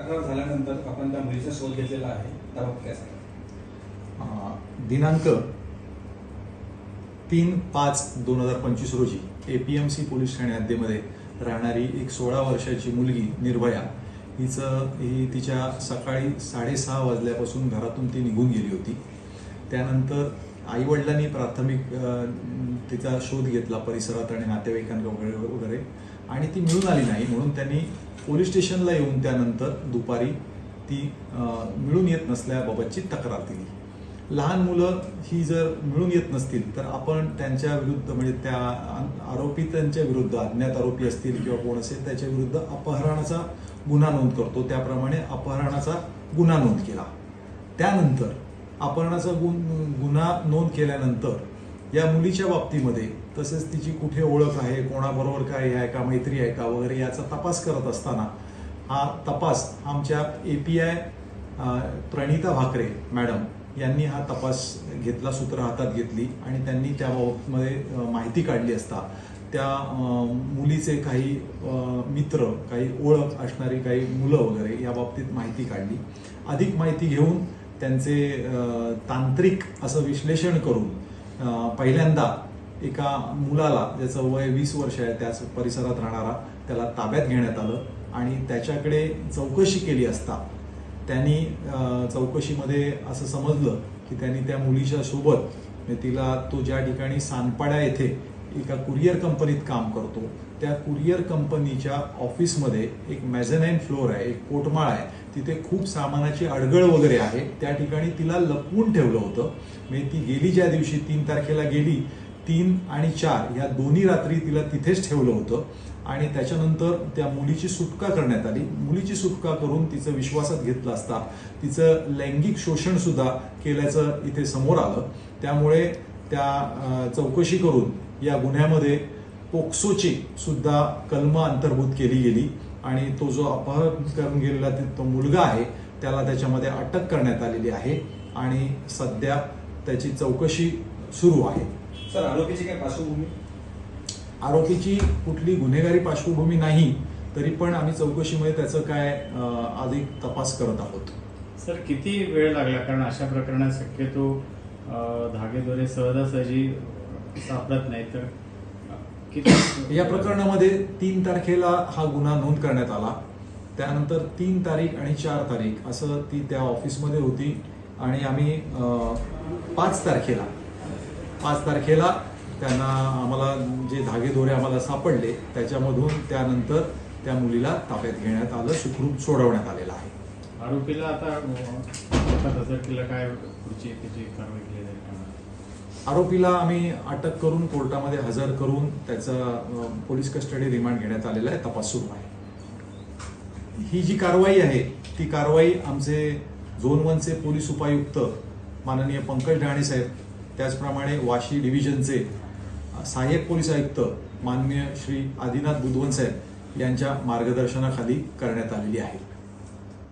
तक्रार झाल्यानंतर आपण त्या मुलीचा शोध घेतलेला आहे. त्याबाबत दिनांक तीन पाच दोन हजार पंचवीस रोजी एपीएमसी पोलीस ठाणे हद्दीमध्ये राहणारी एक सोळा वर्षाची मुलगी निर्भया हिचं ही तिच्या सकाळी साडेसहा वाजल्यापासून घरातून ती निघून गेली होती. त्यानंतर आईवडिलांनी प्राथमिक तिचा शोध घेतला परिसरात आणि नातेवाईकांकडे वगैरे वगैरे. आणि ती मिळून आली नाही म्हणून त्यांनी पोलीस स्टेशनला येऊन त्यानंतर दुपारी ती मिळून येत नसल्याबाबतची तक्रार दिली. लहान मुलं ही जर मिळून येत नसतील तर आपण त्यांच्या विरुद्ध म्हणजे त्या आरोपी त्यांच्या विरुद्ध अज्ञात आरोपी असतील किंवा कोण असेल त्याच्या विरुद्ध अपहरणाचा गुन्हा नोंद करतो. त्याप्रमाणे अपहरणाचा गुन्हा नोंद केला. त्यानंतर अपहरणाचा गुन गुन्हा नोंद केल्यानंतर या मुलीच्या बाबतीमध्ये तसेच तिची कुठे ओळख आहे कोणाबरोबर काय आहे का मैत्री आहे का वगैरे याचा तपास करत असताना हा तपास आमच्या A P I Pranita Bhakare madam यांनी हा तपास घेतला सूत्र हातात घेतली आणि त्यांनी त्याबाबतमध्ये माहिती काढली असता त्या मुलीचे काही मित्र काही ओळख असणारी काही मुलं वगैरे या बाबतीत माहिती काढली. अधिक माहिती घेऊन त्यांचे तांत्रिक असं विश्लेषण करून पहिल्यांदा एका मुलाला ज्याचं वय वीस वर्ष आहे त्याच परिसरात राहणारा त्याला ताब्यात घेण्यात आलं आणि त्याच्याकडे चौकशी केली असता. त्यांनी चौकशीमध्ये असं समजलं की त्यांनी त्या मुलीच्या सोबत म्हणजे तिला तो ज्या ठिकाणी सानपाड्या येथे एका कुरिअर कंपनीत काम करतो. त्या कुरिअर कंपनीच्या ऑफिसमध्ये एक मॅझनाईन फ्लोअर आहे एक कोटमाळ आहे. तिथे खूप सामानाची अडगळ वगैरे आहे. त्या ठिकाणी तिला लपवून ठेवलं होतं. म्हणजे ती गेली ज्या दिवशी तीन तारखेला गेली तीन आणि चार या दोन्ही रात्री तिला तिथेच ठेवलं होतं. आणि त्याच्यानंतर त्या मुलीची सुटका करण्यात आली. मुलीची सुटका करून तिचं विश्वासात घेतलं असता तिचं लैंगिक शोषण सुद्धा केल्याचं इथे समोर आलं. त्यामुळे त्या चौकशी करून या गुन्ह्यामध्ये पोक्सोची सुद्धा कलम अंतर्भूत केली गेली आणि तो जो अपहरण करून गेलेला ते- मुलगा आहे त्याला त्याच्यामध्ये अटक करण्यात आलेली आहे आणि सध्या त्याची चौकशी सुरू आहे. सर आरोपीची काय पार्श्वभूमी? आरोपीची कुठली गुन्हेगारी पार्श्वभूमी नाही तरी पण आम्ही चौकशीमध्ये त्याचं काय अधिक तपास करत आहोत. सर किती वेळ लागला? कारण अशा प्रकरणात शक्यतो अं, धागेदोरे सहजासहजी सापडत नाही तर किती या प्रकरणामध्ये तीन तारखेला हा गुन्हा नोंद करण्यात आला त्यानंतर तीन तारीख आणि चार तारीख असं ती त्या ऑफिसमध्ये होती आणि आम्ही पाच तारखेला पाच तारखेला त्यांना आम्हाला जे धागेदोरे आम्हाला सापडले त्याच्यामधून त्यानंतर त्या मुलीला ताब्यात घेण्यात आलं सुखरूप सोडवण्यात आलेलं आहे आरोपीला आता काय पुढची कारवाई केली जाईल? आरोपीला आम्ही अटक करून कोर्टामध्ये हजर करून त्याचा पोलीस कस्टडी रिमांड घेण्यात आलेला आहे तपास सुरू आहे. ही जी कारवाई आहे ती कारवाई आमचे झोन वनचे पोलीस उपायुक्त माननीय पंकज ढाणे साहेब त्याचप्रमाणे वाशी डिव्हिजनचे सहाय्यक पोलीस आयुक्त माननीय श्री आदिनाथ बुधवन साहेब यांच्या मार्गदर्शनाखाली करण्यात आलेली आहे.